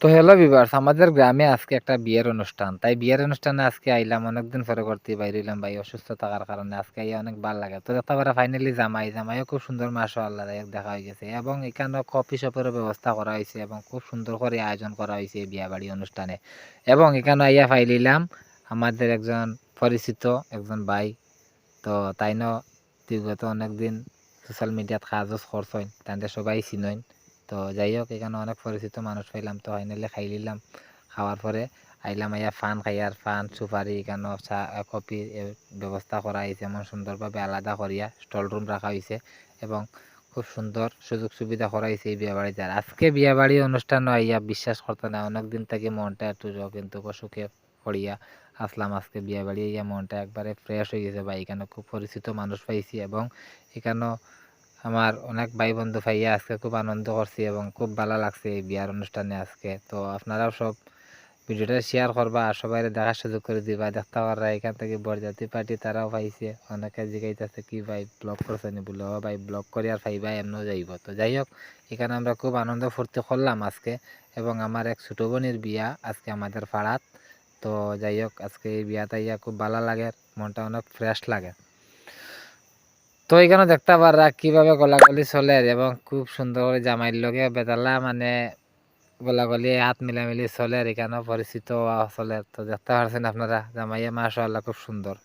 তো hello viewers আমাদের গ্রামে আজকে একটা বিয়ের অনুষ্ঠান। তাই বিয়ের অনুষ্ঠানে আজকে আইলাম, অনেকদিন পরে করতে বাইরিলাম ভাই, অসুস্থ থাকার কারণে। আজকে আইয়া অনেক ভালো লাগে। তো দেখতে পারা ফাইনালি জামাই। জামাইও খুব সুন্দর মাসা আল্লাহ দেখা হয়ে গেছে। এবং এখানে কফি শপেরও ব্যবস্থা করা হয়েছে এবং খুব সুন্দর করে আয়োজন করা হয়েছে এই বিয়া বাড়ি অনুষ্ঠানে। এবং এখানে আইয়া ফাইলিলাম আমাদের একজন পরিচিত, একজন ভাই। তো তাই ন বিগত অনেকদিন সোশ্যাল মিডিয়াত কাজও করছেন তাদের সবাই চিনইন তো যাই হোক এখানে অনেক পরিচিত মানুষ পাইলাম। তো ফাইনালি খাই নিলাম। খাওয়ার পরে আইলাম আইয়া ফান খাইয়ার ফান, সুপারি, এখানে চা, কফি ব্যবস্থা করা হয়েছে এমন সুন্দরভাবে আলাদা করিয়া স্টল রুম রাখা হয়েছে এবং খুব সুন্দর সুযোগ সুবিধা করা হয়েছে এই বিয়ে বাড়িতে। আর আজকে বিয়ে বাড়ি অনুষ্ঠান আইয়া বিশ্বাস করতে না অনেক দিন থেকে মনটা একটু কিন্তু সুখে পড়িয়া আসলাম আজকে বিয়ে বাড়ি। মনটা একবারে ফ্রেশ হয়ে গেছে বা এখানে খুব পরিচিত মানুষ পাইছি এবং এখানেও আমার অনেক ভাই বন্ধু ভাইয়া আজকে খুব আনন্দ করছি এবং খুব ভালো লাগছে এই বিয়ার অনুষ্ঠানে আজকে। তো আপনারাও সব ভিডিওটা শেয়ার করবা আর সবাই দেখার সুযোগ করে দিবা। দেখতে পাররা, এখান থেকে বরজাতি পার্টি তারাও পাইছে। অনেকে জিগাইতেছে, কি ভাই ব্লগ করছে নি? বলে, ও ভাই ব্লগ করে আর ভাই এমনও যাইব। তো যাই হোক, এখানে আমরা খুব আনন্দ ফুর্তি করলাম আজকে এবং আমার এক ছোটো বোনের বিয়া আজকে আমাদের পাড়াত। তো যাই হোক, আজকে এই বিয়াটা ইয়া খুব ভালো লাগে, মনটা অনেক ফ্রেশ লাগে। তো এখানে দেখতে পাররা কীভাবে গলাগলি চলে এবং খুব সুন্দর করে জামাইয়ের লগে বেতালা মানে গলাগলি, হাত মিলামিলি চলে আর এখানেও পরিচিত চলে। তো দেখতে পারছেন আপনারা, জামাইয়া মাশাআল্লাহ খুব সুন্দর।